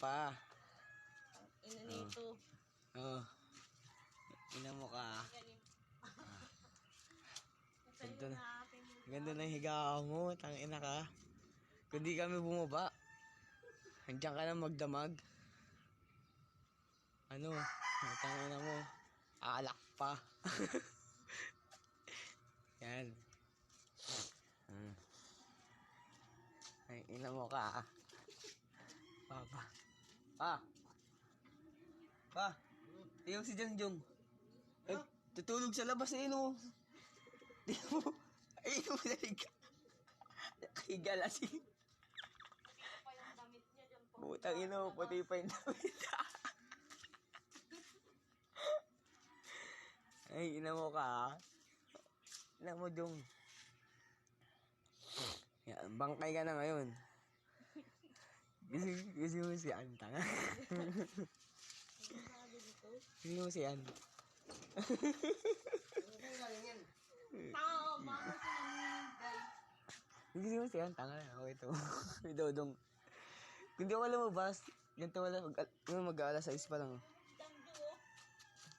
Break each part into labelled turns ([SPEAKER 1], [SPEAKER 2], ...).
[SPEAKER 1] pa.
[SPEAKER 2] Ina nito.
[SPEAKER 1] Oh. Ina mo ka.
[SPEAKER 2] Yung...
[SPEAKER 1] Ganda na. Ganda na higa mo. Tangina ka. Kung di kami bumaba. Andiyan ka na magdamag. Ano? Tangina mo. Alak pa. Yan. Hmm. Ay, ina mo ka. ah. Papa. Pa. Pa. Iyong si Jangjong. Eh, tutulog sa labas eh, no? Di mo. Ay, mo na
[SPEAKER 2] yung damit niya dyan po.
[SPEAKER 1] Butang ina mo, pati pa yung damit. Ay, ina mo ka. Ina mo, Jong. Yan, bangkay ka na ngayon. Gusto, gusto mo si Anta nga. gusto mo si Anta.
[SPEAKER 2] Tao, bago sinamigay.
[SPEAKER 1] Gusto mo si Anta nga. Okay to. May dodong. Kung di ako lumabas, ganito wala, mag, mag, mag-aalas 6 pa lang.
[SPEAKER 2] Dangdo, oh.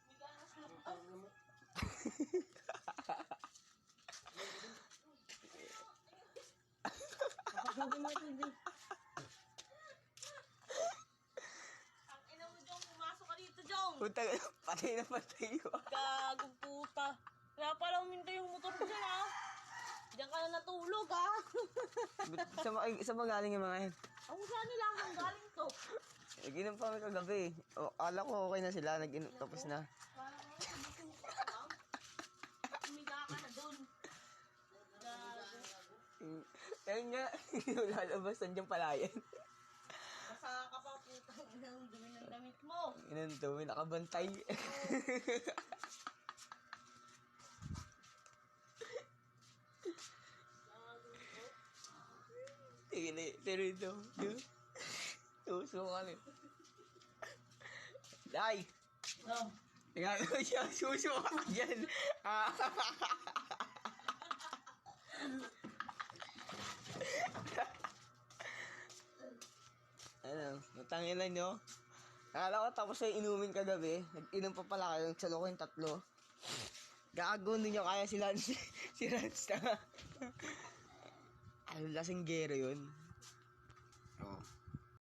[SPEAKER 2] May ganas na pa. Ang ina mo, Jong. Pumasok ka dito, Jong.
[SPEAKER 1] Puta, patay na patay ko.
[SPEAKER 2] Gagong puta. Kaya pala uminto yung motor dyan, ha? Diyan ka na natulog, ha?
[SPEAKER 1] Ba't sa, mga, sa mga galing yung mga yan?
[SPEAKER 2] Ako saan nila hanggang galing to?
[SPEAKER 1] Nag-inom pa kami kagabi. O, ala ko okay na sila. Nag-inom, tapos na.
[SPEAKER 2] Parang. Umiga ka na doon.
[SPEAKER 1] Ayun nga, lalabas nandiyan pala yan.
[SPEAKER 2] Basa ka pa, putang ina, ang dumi ng damit mo.
[SPEAKER 1] Inan to, may nakabantay. Na, pero ito. Tuso ka rin. Day!
[SPEAKER 2] Oh.
[SPEAKER 1] Nagagawa siya, suso ka dyan. ano, matangin lang nyo. Akala ko tapos ay inumin kagabi. Nag-inom pa pala kayo. Nagsalo yung tatlo. Gago, hindi kaya si Lance. si Lance na. Ano, lasinggero yun. Oh.